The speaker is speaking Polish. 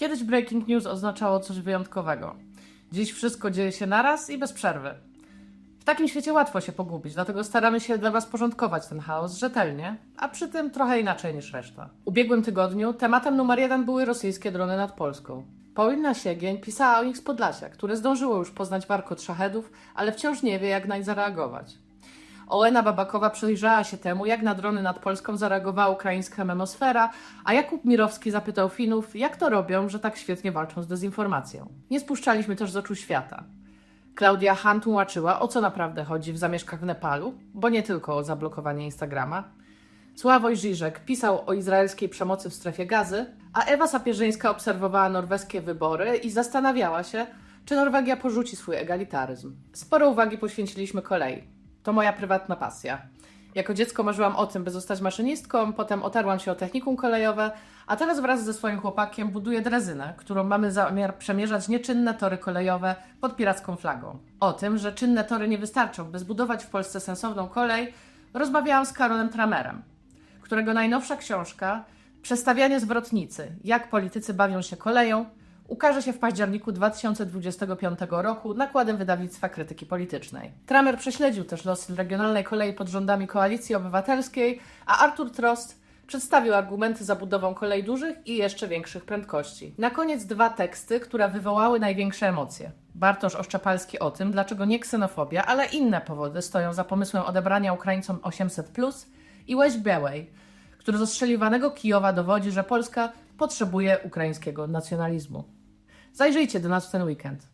Kiedyś breaking news oznaczało coś wyjątkowego. Dziś wszystko dzieje się naraz i bez przerwy. W takim świecie łatwo się pogubić, dlatego staramy się dla Was porządkować ten chaos rzetelnie, a przy tym trochę inaczej niż reszta. W ubiegłym tygodniu tematem numer jeden były rosyjskie drony nad Polską. Paulina Siegień pisała o nich z Podlasia, które zdążyło już poznać warkot szachedów, ale wciąż nie wie, jak nań zareagować. Olena Babakowa przyjrzała się temu, jak na drony nad Polską zareagowała ukraińska memosfera, a Jakub Mirowski zapytał Finów, jak to robią, że tak świetnie walczą z dezinformacją. Nie spuszczaliśmy też z oczu świata. Klaudia Han tłumaczyła, o co naprawdę chodzi w zamieszkach w Nepalu, bo nie tylko o zablokowanie Instagrama. Sławoj Żyżek pisał o izraelskiej przemocy w strefie gazy, a Ewa Sapierzyńska obserwowała norweskie wybory i zastanawiała się, czy Norwegia porzuci swój egalitaryzm. Sporo uwagi poświęciliśmy kolei. To moja prywatna pasja. Jako dziecko marzyłam o tym, by zostać maszynistką, potem otarłam się o technikum kolejowe, a teraz wraz ze swoim chłopakiem buduję drezynę, którą mamy zamiar przemierzać nieczynne tory kolejowe pod piracką flagą. O tym, że czynne tory nie wystarczą, by zbudować w Polsce sensowną kolej, rozmawiałam z Karolem Tramerem, którego najnowsza książka Przestawianie zwrotnicy jak politycy bawią się koleją ukaże się w październiku 2025 roku nakładem wydawnictwa krytyki politycznej. Tramer prześledził też losy regionalnej kolei pod rządami Koalicji Obywatelskiej, a Artur Trost przedstawił argumenty za budową kolei dużych i jeszcze większych prędkości. Na koniec dwa teksty, które wywołały największe emocje. Bartosz Oszczepalski o tym, dlaczego nie ksenofobia, ale inne powody stoją za pomysłem odebrania Ukraińcom 800+, i Łeś Białej, który z ostrzeliwanego Kijowa dowodzi, że Polska potrzebuje ukraińskiego nacjonalizmu. Zajrzyjcie do nas w ten weekend.